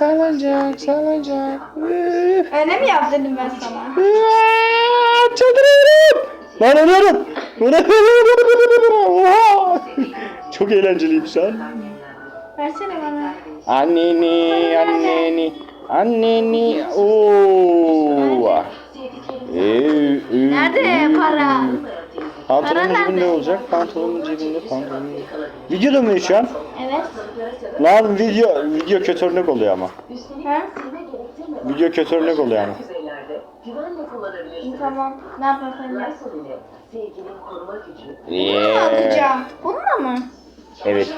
Salıncak, salıncak. Üf. Öyle mi yaptırdım ben sana? Aa, Çıldırıyorum. Lan ölüyorum. Oha. Çok eğlenceliymiş lan. Versene bana. Anneni, anneni, anneni. Oo. Ee, ee, Nerede para? Pantolonun Para cebinde nerede? olacak. Pantolonun cebinde, pantolonun Videoda mıyız şu an? Evet. Lan video, video kötü örnek oluyor ama. Ha? Video kötü örnek oluyor ama. düzeylerde güvenle kullanabilirsiniz. Tamam. Ne yaparsan yap. Lysol ile sevginin koruma gücü Bunu mu atacağım? Bununla mı? Evet.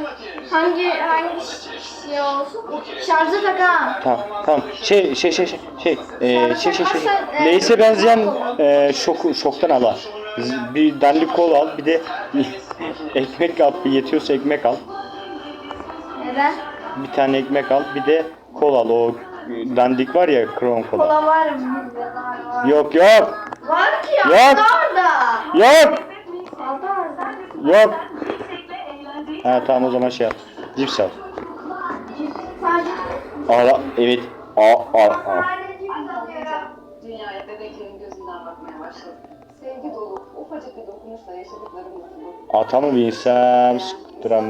Hangi hangi şey olsun? Şarja tak ha. Tamam, tamam. Şey, şey, şey, şey, şey, ee, şey, şey, şey. Sen, e, Leyse benzeyen ee, şok, şoktan al. Bir dandik kol al, bir de ekmek al. Bir yetiyorsa ekmek al. Neden? Bir tane ekmek al, bir de kol al. O dandik var ya, krom kola. Kola var mı? Yok, yok, Var ki ya. Yok. Orada. yok, yok. Ha tamam o zaman şey al. Cips al. Ara, evet. Aa, aa, aa. Ata mı binsem, skutura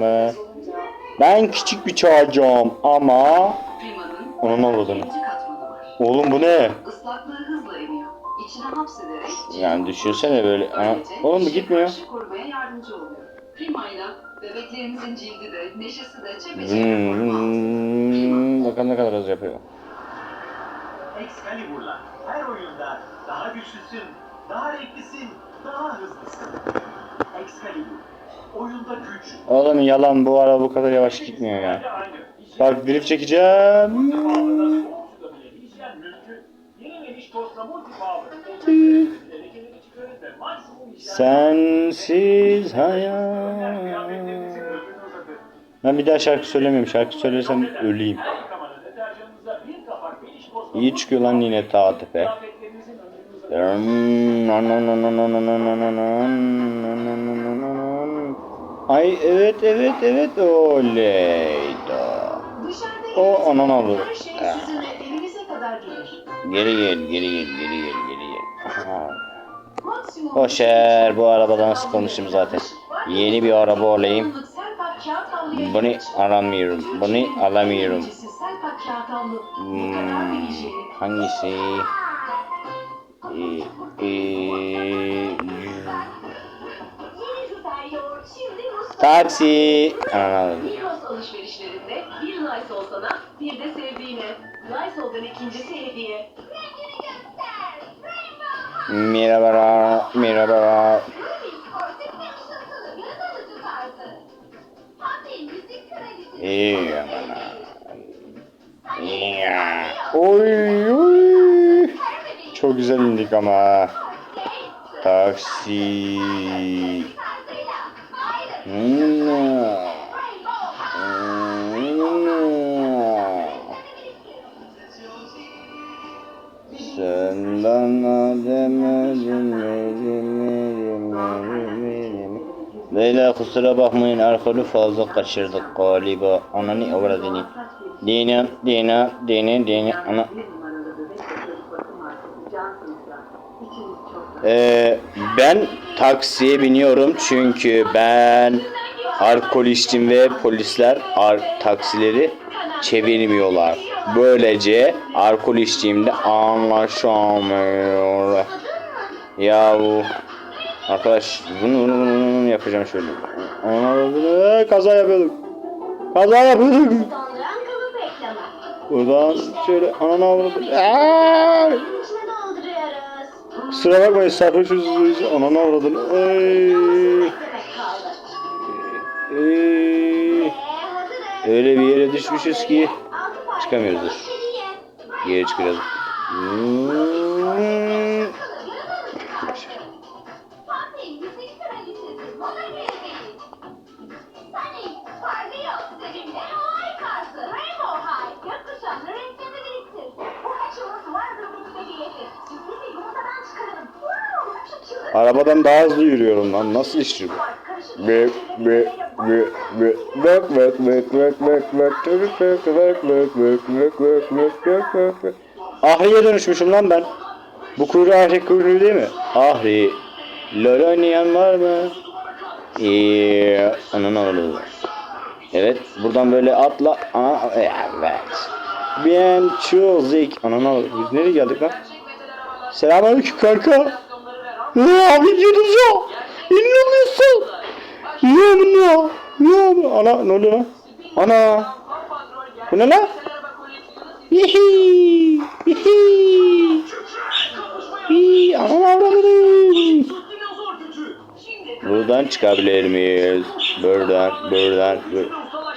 Ben küçük bir çocuğum ama... Onun var. Oğlum bu ne? Yani düşünsene böyle. Ha, oğlum bu gitmiyor. bebeklerinizin hmm, bakalım ne kadar az yapıyor. Excalibur'la her oyunda daha güçlüsün, daha renklisin, daha hızlısın. Oğlum yalan bu araba bu kadar yavaş gitmiyor ya. Bak drift çekeceğim. Sensiz hayat. Ben bir daha şarkı söylemiyorum. Şarkı söylersem öleyim. İyi çıkıyor lan yine ta tepe. Ay evet evet evet oley da. O anan. Her şey gelir. Geri gel geri gel geri gel geri gel. Boşver bu arabadan konuşayım zaten. Yeni bir araba olayım. Bunu geç. alamıyorum. Bunu alamıyorum. Hmm, hangisi? Taksi. Anladım. Migros alışverişlerinde bir Lysol sana, bir de sevdiğine. Lysol'dan ikincisi hediye. Merhabalar, merhabalar. İyi. İyi ya. Oy oy. Çok güzel indik ama. Taksi. Senden ademedim Leyla kusura bakmayın alkolü fazla kaçırdık galiba. Ananı avradını. Dina, dina, dina, dina, ana. Ee, ben taksiye biniyorum çünkü ben alkol içtim ve polisler taksileri çevirmiyorlar. Böylece alkol içtiğimde anlaşamıyor. Yahu arkadaş bunu, bunu, bunu, yapacağım şöyle. Ana, kaza yapıyorduk. Kaza yapıyorduk. Buradan şöyle anana avradım. Kusura bakmayın sarhoşuz. Anana avradın. Ay. Ay. Öyle bir yere düşmüşüz ki çıkamıyoruz. Dur. Geri çıkacağız. Hmm. Arabadan daha hızlı yürüyorum lan. Nasıl bak bak Ahri'ye dönüşmüşüm lan ben. Bu kuyruğu Ahri kuyruğu değil mi? Ahri. LoL var mı? Eee. Evet, buradan böyle atla. Aa, evet. Bien çözik. Ananı avradım. Biz nereye geldik lan? Selamünaleyküm kanka. Ya videodunuz ya. İnanmıyorsun. Ya bu ne? Ya bu ana ne oluyor? Ana. Bu ne lan? Hihi. Hihi. Hihi. Ana avradım. Buradan çıkabilir miyiz? Buradan, buradan, buradan,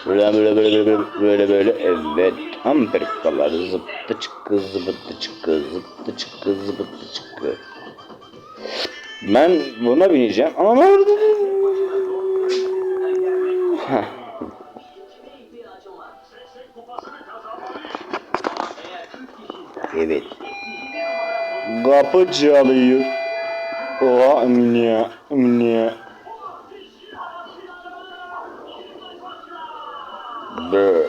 buradan böyle böyle böyle böyle böyle evet. Amerikalılar zıptı çıkkı zıbıttı çıkkı zıptı çıkkı zıbıttı çıkkı. Ben buna bineceğim ama Heh, evet. Kapı çalıyor. Oha emniye, emniye. Be.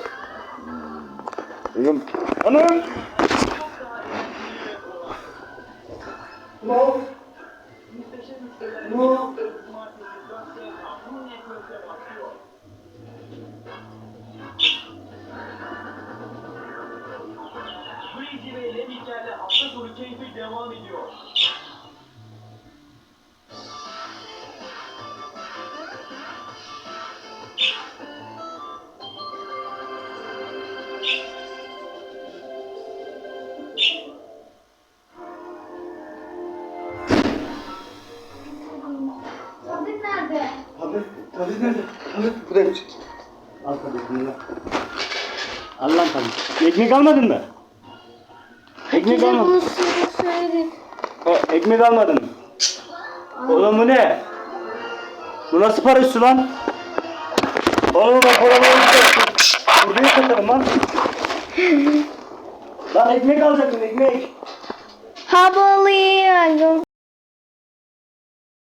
Oğlum, Anam. Luigi ve Lemmiklerle hafta sonu keyfi devam ediyor. Abi nerede? Abi. Bu da bir şey. Al tabii. Al lan tabii. Ekmek almadın mı? Ekmek almadın. Ha, ekmek almadın mı? Oğlum bu ne? Bu nasıl para üstü lan? Oğlum bak olamaya gideceksin. Buraya satarım lan. lan ekmek alacaktın ekmek. Havalı yiyorum.